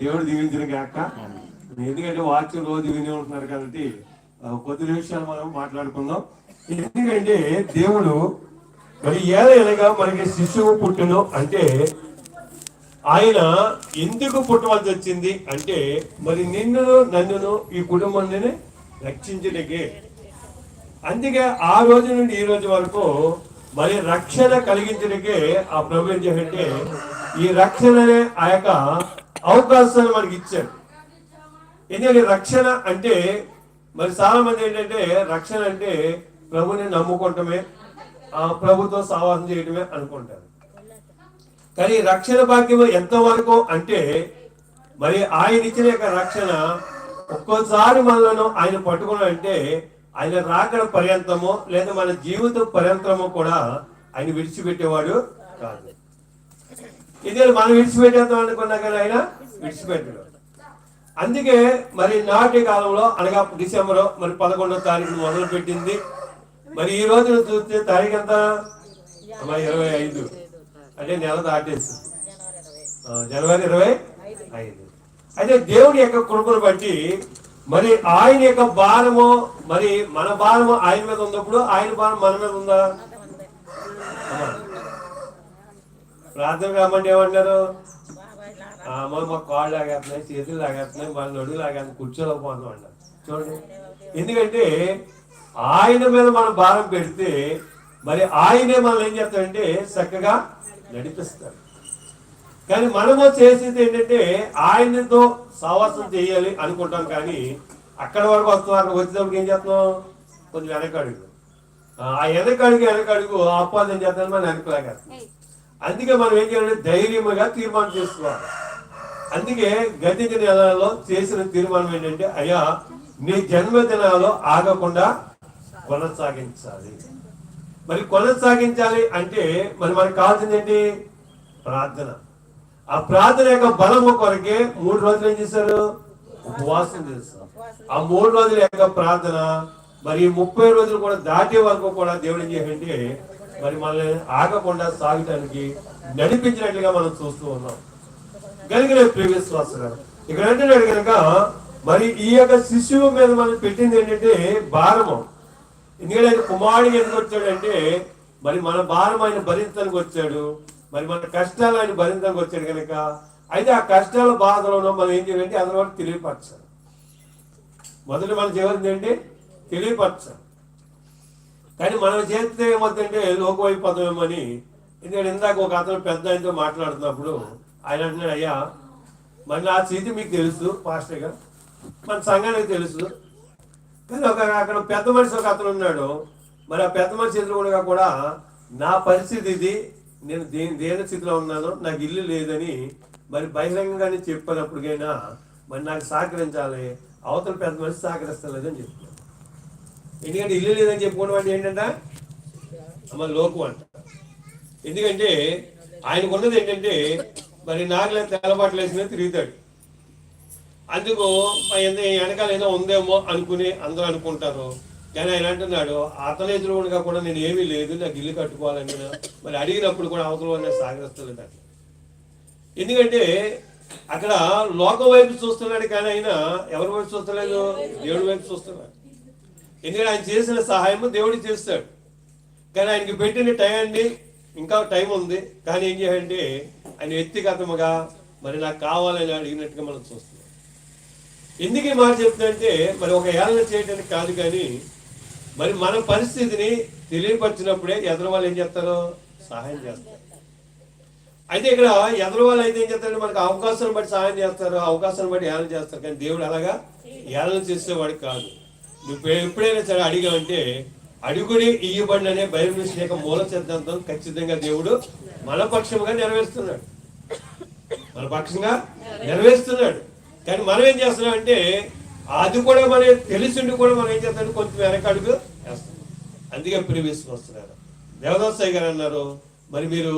దేవుడు దీవించిన గాక. ఎందుకంటే వాక్యం రోజు విని ఉంటున్నారు కాబట్టి కొద్ది నిమిషాలు మనం మాట్లాడుకుందాం. ఎందుకంటే దేవుడు మరి ఏదైనా మనకి శిశువు పుట్టును అంటే ఆయన ఎందుకు పుట్టవలసి వచ్చింది అంటే మరి నిన్నును నన్నును ఈ కుటుంబాన్ని రక్షించడానికి అందుకే ఆ రోజు నుండి ఈ రోజు వరకు మరి రక్షణ కలిగించడానికే ఆ ప్రభు ఏం చేశాడంటే ఈ రక్షణనే ఆ యొక్క అవకాశాన్ని మనకి ఇచ్చాడు ఎందుకంటే రక్షణ అంటే మరి చాలా మంది ఏంటంటే రక్షణ అంటే ప్రభుని నమ్ముకోవటమే ఆ ప్రభుతో సావాసం చేయటమే అనుకుంటారు. కానీ రక్షణ భాగ్యం ఎంతవరకు అంటే మరి ఆయన ఇచ్చిన యొక్క రక్షణ ఒక్కోసారి మనలను ఆయన పట్టుకున్నాడంటే ఆయన రాకడ పర్యంతమో లేదా మన జీవితం పర్యంతమో కూడా ఆయన విడిచిపెట్టేవాడు కాదు. ఇదే మనం విడిచిపెట్టేద్దాం అనుకున్నా కానీ ఆయన విడిచిపెట్టడు అందుకే మరి నాటి కాలంలో అనగా డిసెంబర్ మరి పదకొండో తారీఖు మొదలు పెట్టింది మరి ఈ రోజు చూస్తే తారీఖు ఎంత? అమ్మా ఇరవై ఐదు. అంటే నెల దాటేసి జనవరి ఇరవై ఐదు. అయితే దేవుని యొక్క కృపను బట్టి మరి ఆయన యొక్క భారము మరి మన భారము ఆయన మీద ఉన్నప్పుడు ఆయన భారం మన మీద ఉందా అమ్మా. ప్రార్థన కామంటే ఏమంటారు? అమ్మ మా కాళ్ళు లాగేస్తున్నాయి చేతులు లాగేస్తున్నాయి మన నడుగు లాగేస్తున్నాయి కూర్చోలేకపోతున్నాం అన్నారు చూడండి. ఎందుకంటే ఆయన మీద మనం భారం పెడితే మరి ఆయనే మనం ఏం చేస్తాడంటే చక్కగా నడిపిస్తాడు. కానీ మనము చేసేది ఏంటంటే ఆయనతో సావాసం చేయాలి అనుకుంటాం కానీ అక్కడ వరకు వస్తాం అక్కడ వచ్చేటప్పుడు ఏం చేస్తున్నాం? కొంచెం వెనకడుగు ఆ వెనకడుగు వెనకడుగు ఆపాదన చేస్తాను మనం వెనకలాగేస్తాం అందుకే మనం ఏం చేయాలంటే ధైర్యముగా తీర్మానం చేసుకోవాలి. అందుకే గతిక నెలలో చేసిన తీర్మానం ఏంటంటే అయ్యా నీ జన్మదినాలు ఆగకుండా కొనసాగించాలి. మరి కొనసాగించాలి అంటే మరి మనకు కావాల్సింది ఏంటి? ప్రార్థన. ఆ ప్రార్థన యొక్క బలము కొరకే మూడు రోజులు ఏం చేశారు? ఉపవాసం చేస్తారు ఆ మూడు రోజుల యొక్క ప్రార్థన మరి ముప్పై రోజులు కూడా దాటే వరకు కూడా దేవుడు ఏం చేయాలంటే మరి మనల్ని ఆగకుండా సాగటానికి నడిపించినట్లుగా మనం చూస్తూ ఉన్నాం. కనుక ప్రీవియస్ క్లాస్ ఇక్కడ ఏంటంటే కనుక మరి ఈ యొక్క శిశువు మీద మనం పెట్టింది ఏంటంటే భారము. ఎందుకంటే ఆయన కుమారుడు ఎందుకు వచ్చాడంటే మరి మన భారం ఆయన భరించడానికి వచ్చాడు. మరి మన కష్టాలు ఆయన భరించడానికి వచ్చాడు కనుక అయితే ఆ కష్టాల బాధలో మనం ఏం చేయాలంటే అతని వరకు తెలియపరచాలి మొదటి మన జీవనం ఏంటి? తెలియపరచాలి కానీ మనం చేస్తే ఏమవుతుందంటే లోకమైపోతామేమని ఎందుకంటే ఇందాక ఒక అతను పెద్ద ఆయనతో మాట్లాడుతున్నప్పుడు ఆయన అంటున్నాడు అయ్యా మరి నా స్థితి మీకు తెలుసు పాస్టర్గా మన సంఘానికి తెలుసు. కానీ ఒక అక్కడ పెద్ద మనిషి ఒక అతను ఉన్నాడు. మరి ఆ పెద్ద మనిషి ఎదురుకుండా కూడా నా పరిస్థితి ఇది నేను దేని దేని స్థితిలో ఉన్నాను నాకు ఇల్లు లేదని మరి బహిరంగంగానే చెప్పినప్పటికైనా మరి నాకు సహకరించాలి. అవతల పెద్ద మనిషి సహకరిస్తలేదని చెప్తున్నాను ఎందుకంటే ఇల్లు లేదని చెప్పుకున్న వాడిని ఏంటంట? అమ్మ లోకు అంట. ఎందుకంటే ఆయనకు ఉన్నది ఏంటంటే మరి నాగలే తెల్లబాట్లు వేసిన తిరుగుతాడు. అందుకు వెనకాల ఏదో ఉందేమో అనుకుని అందరూ అనుకుంటారు. కానీ ఆయన అంటున్నాడు అతని ఎదురుగా కూడా నేను ఏమీ లేదు నాకు ఇల్లు కట్టుకోవాలని మరి అడిగినప్పుడు కూడా అవతల వాడిని సాగరిస్తలేదు అట్లా ఎందుకంటే అక్కడ లోకం వైపు చూస్తున్నాడు కానీ ఆయన ఎవరి వైపు చూస్తలేదు? దేవుడి వైపు చూస్తున్నాడు. ఎందుకంటే ఆయన చేసిన సహాయము దేవుడు చేస్తాడు. కానీ ఆయనకి పెట్టిన టయాన్ని ఇంకా టైం ఉంది. కానీ ఏం చేయాలంటే ఆయన వ్యక్తిగతముగా మరి నాకు కావాలని అడిగినట్టుగా మనం చూస్తున్నాం. ఎందుకు ఈ మాట చెప్తుందంటే మరి ఒక ఏళ్ళ చేయడానికి కాదు కానీ మరి మన పరిస్థితిని తెలియపరిచినప్పుడే ఎదురు వాళ్ళు ఏం చేస్తారు సహాయం చేస్తారు. అయితే ఇక్కడ ఎదురు వాళ్ళు అయితే ఏం చేస్తారంటే మనకు అవకాశాన్ని బట్టి సహాయం చేస్తారు అవకాశాన్ని బట్టి ఏలన చేస్తారు. కానీ దేవుడు అలాగా ఏలన చేసేవాడు కాదు. నువ్వు ఎప్పుడైనా సరే అడిగావంటే అడుగుడి ఇయ్యబడిన అనే బైబిల్ యొక్క మూల సిద్ధాంతం ఖచ్చితంగా దేవుడు మన పక్షముగా నెరవేరుస్తున్నాడు. మన పక్షంగా నెరవేరుస్తున్నాడు. కానీ మనం ఏం చేస్తున్నాం అంటే అది కూడా మనకి తెలిసిండి కూడా మనం ఏం చేస్తాం కొంచెం వెనకడుగు వేస్తున్నాం అందుకే ప్రీవియస్ వస్తున్నారు దేవదాసాయి గారు అన్నారు మరి మీరు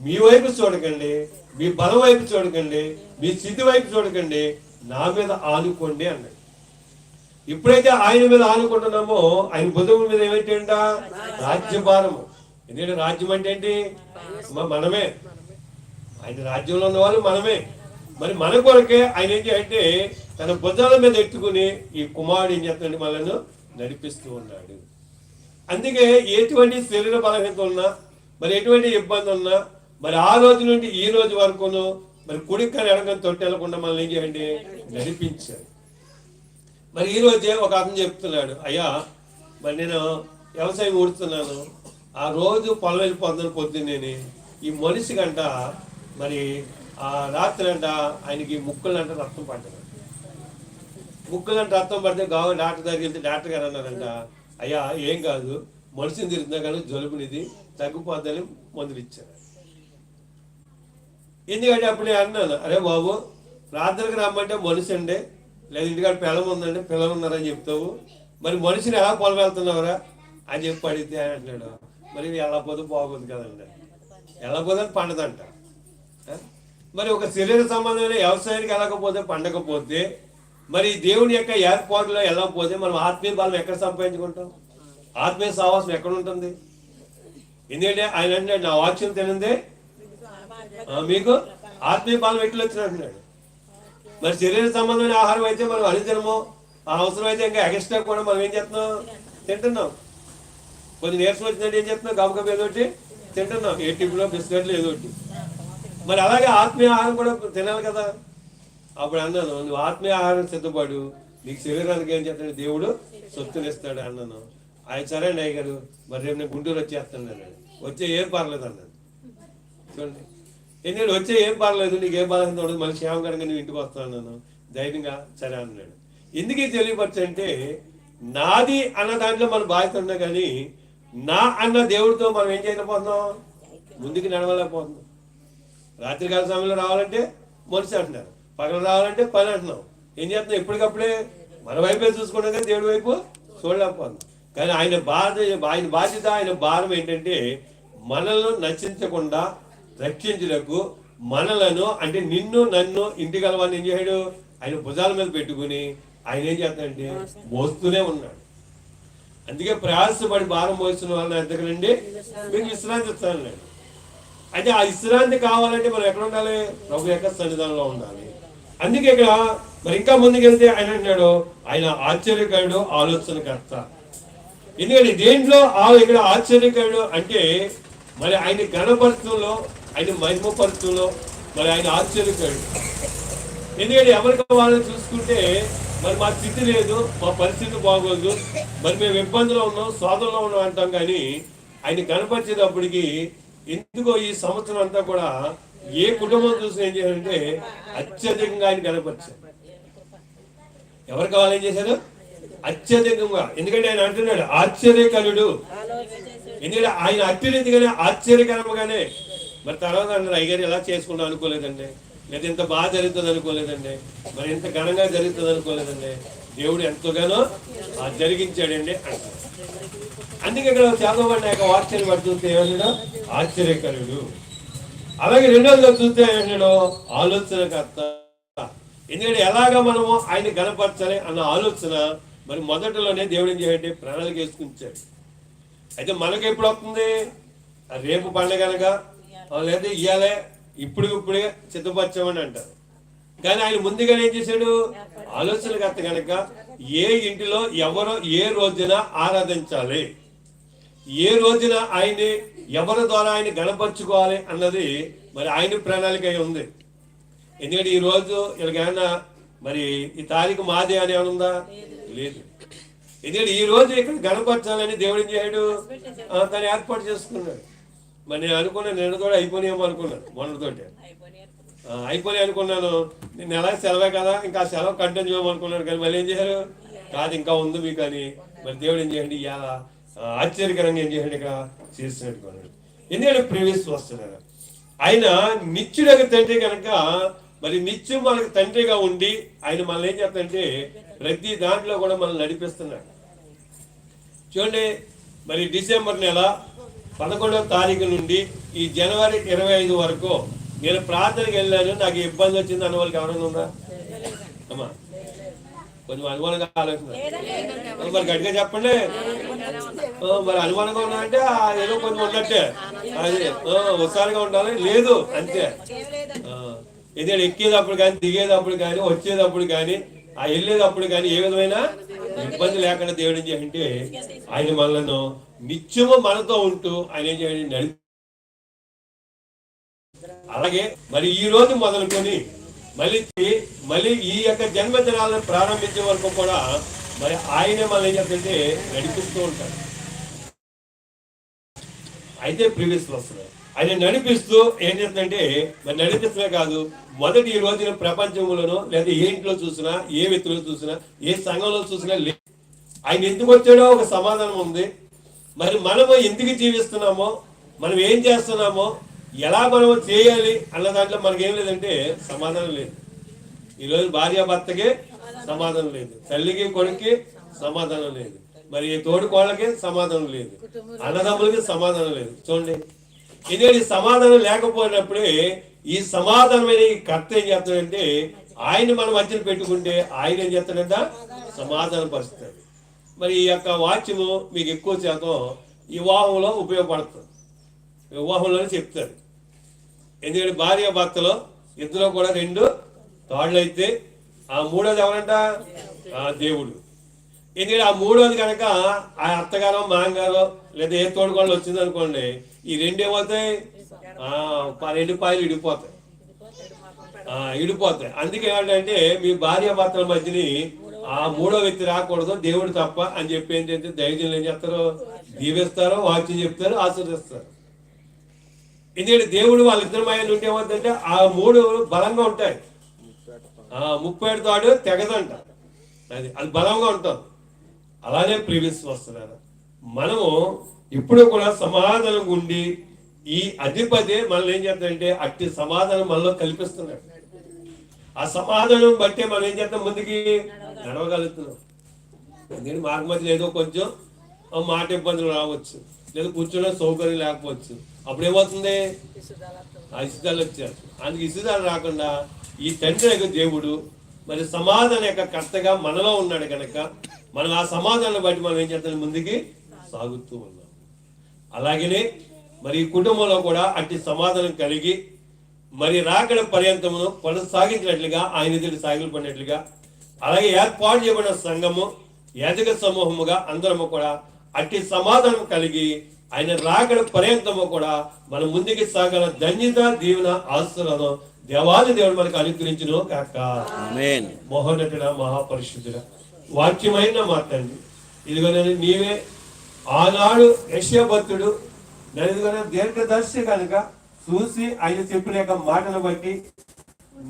మీ వైపు చూడకండి మీ బలం వైపు చూడకండి మీ స్థితి వైపు చూడకండి నా మీద ఆనుకోండి అన్నాడు. ఎప్పుడైతే ఆయన మీద ఆనుకుంటున్నామో ఆయన భుజం మీద ఏమిటంట రాజ్యభారము ఎందుకంటే రాజ్యం అంటే ఏంటి? మనమే. ఆయన రాజ్యంలో ఉన్న వాళ్ళు మనమే. మరి మన కొరకే ఆయన ఏం చేయంటే తన భుజాల మీద ఎత్తుకుని ఈ కుమారుడు ఏం చేస్తున్నాడు మనల్ని నడిపిస్తూ ఉన్నాడు. అందుకే ఎటువంటి శరీర బలహీనత ఉన్నా మరి ఎటువంటి ఇబ్బంది ఉన్నా మరి ఆ రోజు నుండి ఈ రోజు వరకును మరి కుడికని ఎడగని తొట్టెలకుండా మనల్ని ఏం చేయండి నడిపించారు. మరి ఈ రోజే ఒక అతను చెప్తున్నాడు అయ్యా మరి నేను వ్యవసాయం ఊడుతున్నాను. ఆ రోజు పొలం వెళ్ళిపోతున్నాను పొద్దున్నేని. ఈ మనిషి గంట మరి ఆ రాత్రి అంట ఆయనకి ముక్కలంట రక్తం పడ్డది. ముక్కలంట రక్తం పడితే గావు డాక్టర్ దగ్గరికి వెళ్తే డాక్టర్ గారు అన్నారంట అయ్యా ఏం కాదు. మనిషిని తిరుగుతున్నా కానీ జలుబునిది తగ్గిపోద్దని మందులు ఇచ్చారు. ఎందుకంటే అప్పుడు నేను అన్నాను అరే బాబు రాత్రికి రమ్మంటే మనిషి అండి లేదు ఇంటికాడ పిల్లలు ఉందండి పిల్లలు ఉన్నారని చెప్తావు. మరి మనిషిని ఎలా పొలవెళ్తున్నావురా అని చెప్పి అడిగితే ఆయన అంటున్నాడు మరి వెళ్ళకపోతే బాగోదు కదండి వెళ్ళకపోతే పండదంట. మరి ఒక శరీర సంబంధమైన వ్యవసాయానికి వెళ్ళకపోతే పండకపోతే మరి దేవుని యొక్క ఏర్పాటులో వెళ్ళకపోతే మనం ఆత్మీయ బలం ఎక్కడ సంపాదించుకుంటాం? ఆత్మీయ సావాసం ఎక్కడ ఉంటుంది? ఎందుకంటే ఆయన అంటే నా వాక్యం తినందే మీకు ఆత్మీయ బలం ఎట్లు వచ్చినట్టున్నాడు మరి శరీర సంబంధమైన ఆహారం అయితే మనం అనుదినము ఆ అవసరం అయితే ఇంకా ఎక్స్ట్రా కూడా మనం ఏం చేస్తున్నాం? తింటున్నాం. కొన్ని నీరసం వచ్చినట్టు ఏం చేస్తున్నాం? గబగబ ఏదోటి తింటున్నాం. ఏ టిఫిన్లో బిస్కెట్లు ఏదో ఒకటి. మరి అలాగే ఆత్మీయ ఆహారం కూడా తినాలి కదా. అప్పుడు అన్నాను నువ్వు ఆత్మీయ ఆహారం సిద్ధపడు. నీకు శరీరానికి ఏం చేస్తాడు దేవుడు సొత్తునిస్తాడు అన్నాను. ఆయన సరే అయ్య గారు మరి రేపు నేను గుంటూరు వచ్చేస్తాను అన్నాడు. వచ్చే ఏం పర్లేదు అన్నాను చూడండి. ఎందుకంటే వచ్చే ఏం పర్లేదు నీకు ఏం బాధ ఉండదు మళ్ళీ క్షేమకరంగా నువ్వు ఇంటికి వస్తాను ధైర్యంగా సరే అన్నాడు. ఎందుకు ఇది తెలియపరచంటే నాది అన్న దాంట్లో మన బాధ్యత ఉన్నా కానీ నా అన్న దేవుడితో మనం ఏం చేయలేకపోతున్నాం ముందుకు నడవలేకపోతున్నాం. రాత్రికాల సమయంలో రావాలంటే మనిషి అంటున్నారు. పగలు రావాలంటే పని అంటున్నాం. ఏం చేస్తున్నాం? ఎప్పటికప్పుడే మన వైపే చూసుకున్నాం కానీ దేవుడి వైపు చూడలేకపోతున్నాం. కానీ ఆయన బాధ ఆయన బాధ్యత ఆయన భారం ఏంటంటే మనల్ని నచ్చించకుండా రక్షించుటకు మనలను అంటే నిన్ను నన్ను ఇంటి గలవాన్ని ఏం చేయడు ఆయన భుజాల మీద పెట్టుకుని ఆయన ఏం చేస్తాడంటే మోస్తూనే ఉన్నాడు. అందుకే ప్రయాసపడి భారం మోస్తున్న వాళ్ళని ఎంతకనండి మీకు విశ్రాంతి ఇస్తానండి అయితే ఆ విశ్రాంతి కావాలంటే మనం ఎక్కడ ఉండాలి? ప్రభు యొక్క సన్నిధానంలో ఉండాలి. అందుకే ఇక్కడ మరి ఇంకా ముందుకెళ్తే ఆయన అంటాడు ఆయన ఆశ్చర్యకరుడు ఆలోచనకర్త. ఎందుకంటే దేంట్లో ఆ ఇక్కడ ఆశ్చర్యకరుడు అంటే మరి ఆయన గణపరచంలో ఆయన మహిమపరచంలో మరి ఆయన ఆశ్చర్యకరుడు. ఎందుకంటే ఎవరికి వాళ్ళని చూసుకుంటే మరి మా స్థితి లేదు మా పరిస్థితి బాగోదు మరి మేము ఇబ్బందులో ఉన్నాం శోధనలో ఉన్నాం అంటాం కానీ ఆయన కనపరిచేటప్పటికి ఎందుకో ఈ సంవత్సరం అంతా కూడా ఏ కుటుంబం చూసి ఏం చేయాలంటే అత్యధికంగా ఆయన కనపరిచారు. ఎవరు కావాలి ఏం చేశారు? అత్యధికంగా. ఎందుకంటే ఆయన అంటున్నాడు ఆశ్చర్యకరుడు. ఎందుకంటే ఆయన అత్యధికంగానే ఆశ్చర్యకరంగానే మరి తర్వాత అండి అయ్యగారు ఎలా చేసుకున్నాం అనుకోలేదండి. లేదా ఇంత బాగా జరుగుతుంది అనుకోలేదండి. మరి ఇంత ఘనంగా జరుగుతుంది అనుకోలేదండి. దేవుడు ఎంతగానో జరిగించాడండి అంటారు అందుకే ఇక్కడ చదవబడిన యొక్క వాక్యాన్ని బట్టి చూస్తే ఏమన్నాడు ఆశ్చర్యకరుడు. అలాగే రెండోదిగా చూస్తే ఏమన్నాడు ఆలోచనకర్త. ఎందుకంటే ఎలాగ మనము ఆయన గణపరచాలి అన్న ఆలోచన మరి మొదటిలోనే దేవుడు ఏం చేయండి ప్రణాళిక వేసుకుంటాడు అయితే మనకి ఎప్పుడు వస్తుంది? రేపు పండగనగా లేదా ఇయ్యాలే ఇప్పుడు ఇప్పుడే సిద్ధపరచామని అంటారు. కానీ ఆయన ముందుగానే ఏం చేశాడు? ఆలోచనకర్త కనుక ఏ ఇంటిలో ఎవరో ఏ రోజున ఆరాధించాలి? ఏ రోజున ఆయన్ని ఎవరి ద్వారా ఆయన గణపరుచుకోవాలి అన్నది మరి ఆయన ప్రణాళిక అయి ఉంది. ఎందుకంటే ఈ రోజు వీళ్ళకేమన్నా మరి ఈ తారీఖు మాదే అని ఉందా? లేదు. ఎందుకంటే ఈ రోజు ఇక్కడ గణపరచాలని దేవుడు ఏం చేయడు తను ఏర్పాటు చేసుకున్నాడు. మరి నేను అనుకున్నాను నేను కూడా అయిపోయినాయేమో అనుకున్నాను మొన్నతోటి అయిపోయి అనుకున్నాను. నేను ఎలా సెలవే కదా ఇంకా సెలవు కంటిన్యూ చేయమనుకున్నాను కానీ మళ్ళీ ఏం చేశారు? కాదు ఇంకా ఉంది మీకు అని. మరి దేవుడు ఏం చేయండి? ఇలా ఆశ్చర్యకరంగా ఏం చేయండి ఇక్కడ? చేసినట్టుకున్నాడు ఎందుకంటే ప్రీవియస్ వస్తున్నారు ఆయన నిత్యుడగ తండ్రి కనుక మరి నిత్యం మనకు తండ్రిగా ఉండి ఆయన మనల్ని ఏం చేస్తాడంటే ప్రతి దాంట్లో కూడా మనల్ని నడిపిస్తున్నాడు. చూడండి మరి డిసెంబర్ నెల పదకొండవ తారీఖు నుండి ఈ జనవరి ఇరవై ఐదు వరకు నేను ప్రార్థనకి వెళ్ళాను. నాకు ఇబ్బంది వచ్చింది. అన్న వాళ్ళకి ఎవరైనా ఉందా? అమ్మా కొంచెం అనుమానంగా ఆలోచన మరి గట్టిగా చెప్పండి. మరి అనుమానంగా ఉన్నా అంటే ఆ, ఏదో కొంచెం ఉన్నట్టే. అది హుషారుగా ఉండాలి. లేదు అంతే. ఏదైనా ఎక్కేటప్పుడు కానీ దిగేటప్పుడు కానీ వచ్చేటప్పుడు కానీ ఆ వెళ్ళేటప్పుడు కానీ ఏ విధమైన ఇబ్బంది లేకుండా దేవుడు ఏం చేయంటే ఆయన మనలను నిత్యము మనతో ఉంటూ ఆయన ఏం చేయండి నడి అలాగే మరి ఈ రోజు మొదలుకొని మళ్ళీ మళ్ళీ ఈ యొక్క జన్మదినాలను ప్రారంభించే వరకు కూడా మరి ఆయనే మనం ఏం చేస్తుంటే నడిపిస్తూ ఉంటాడు. అయితే ప్రీవియస్ వస్తుంది ఆయన నడిపిస్తూ ఏం చేస్తుందంటే మరి నడిపిస్తమే కాదు మొదటి ఈ రోజున ప్రపంచంలోనో లేదా ఏ ఇంట్లో చూసినా ఏ వ్యక్తిలో చూసినా ఏ సంఘంలో చూసినా లే ఆయన ఎందుకు వచ్చాడో ఒక సమాధానం ఉంది. మరి మనము ఎందుకు జీవిస్తున్నామో మనం ఏం చేస్తున్నామో ఎలా మనం చేయాలి అన్న దాంట్లో మనకేం లేదంటే సమాధానం లేదు. ఈరోజు భార్య భర్తకి సమాధానం లేదు. తల్లికి కొడుక్కి సమాధానం లేదు. మరి ఈ తోడు కోళ్ళకి సమాధానం లేదు. అన్నదమ్ములకి సమాధానం లేదు. చూడండి ఇదేది ఈ సమాధానం లేకపోయినప్పుడే ఈ సమాధానమైన ఈ కర్త ఏం చేస్తాడంటే ఆయన మన మధ్యన పెట్టుకుంటే ఆయన ఏం చేస్తాడంట? సమాధానం పరుస్తాడు. మరి ఈ యొక్క వాక్యము మీకు ఎక్కువ శాతం వివాహంలో ఉపయోగపడుతుంది. వివాహంలోనే చెప్తారు ఎందుకంటే భార్య భర్తలో ఇద్దరు కూడా రెండు తాళ్ళు అయితే ఆ మూడోది ఎవరంట? ఆ దేవుడు. ఎందుకంటే ఆ మూడోది కనుక ఆ అత్తగారో మాంగారో లేదా ఏ తోడుకోళ్ళు వచ్చింది అనుకోండి ఈ రెండు ఏమవుతాయి ఆ, రెండు పాయలు ఇడిపోతాయి ఆ, ఇడిపోతాయి అందుకే ఏంటంటే మీ భార్య భర్తల మధ్యని ఆ మూడో వ్యక్తి రాకూడదు దేవుడు తప్ప అని చెప్పి ఏంటంటే దైవజనులు ఏం చేస్తారు? దీవిస్తారు వాక్యం చెప్తారు ఆశీర్దిస్తారు ఎందుకంటే దేవుడు వాళ్ళిద్దరి మాయలు ఉంటే ఏమవుతుందంటే ఆ మూడు బలంగా ఉంటాయి. ఆ ముప్పేడు తాడు తెగదంట. అది అది బలంగా ఉంటుంది. అలానే ప్రీవియస్ వస్తున్నారు మనము ఇప్పుడు కూడా సమాధానం ఉండి ఈ అధిపతి మనల్ని ఏం చేస్తాడంటే అట్టి సమాధానం మనలో కల్పిస్తున్నాడు. ఆ సమాధానం బట్టే మనం ఏం చేస్తాం ముందుకి నడవగలుగుతున్నాం. ఎందుకంటే మార్గమతి ఏదో కొంచెం మాట ఇబ్బందులు రావచ్చు. లేదా కూర్చోవడం సౌకర్యం లేకపోవచ్చు. అప్పుడు ఏమవుతుంది ఆ ఇసుదాలు వచ్చారు అందుకు ఇసుదాలు రాకుండా ఈ తండ్రి యొక్క దేవుడు మరి సమాధానం యొక్క కర్తగా మనలో ఉన్నాడు కనుక మనం ఆ సమాధానం బట్టి మనం ఏం చేస్తాం ముందుకి సాగుతూ ఉన్నాం. అలాగనే మరి కుటుంబంలో కూడా అట్టి సమాధానం కలిగి మరి రాకడ పర్యంతమును కొనసాగించినట్లుగా ఆయన ఎదుటి సాగులు పడినట్లుగా అలాగే ఏర్పాటు చేయబడిన సంఘము యాజక సమూహముగా అందరము కూడా అట్టి సమాధానం కలిగి ఆయన రాకడ పర్యంతము కూడా మన ముందుకి సాగల ధన్యత దీవెన ఆశీర్వాదం దేవాది దేవుడు మనకు అనుగ్రహించును కాక మహోన్నతుడ మహాపరిశుద్ధుడ. వాక్యమైన మాట్లాడి ఇదిగో నీవే ఆనాడు యశ్యభక్తుడు నేను దీర్ఘదర్శి కనుక చూసి ఆయన చెప్పిన యొక్క మాటను బట్టి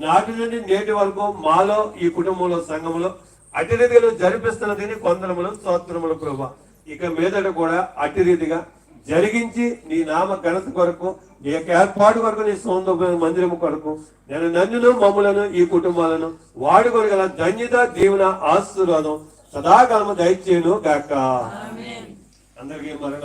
నాటి నుండి నేటి వరకు మాలో ఈ కుటుంబంలో సంఘంలో అట్టి రీతిగా జరిపిస్తున్నది కొందరములు స్తోత్రములు ప్రభా. ఇక మీదట కూడా అట్టి రీతిగా జరిగించి నీ నామ ఘనత కొరకు నీ యొక్క ఏర్పాటు కొరకు నీ సొంత మందిరము కొరకు నేను నన్నును మమ్ములను ఈ కుటుంబాలను వాడుకొని గల ధన్యత దీవెన ఆశీర్వాదం సదాకాలము దయచేయను గాక. అందరికీ మరణ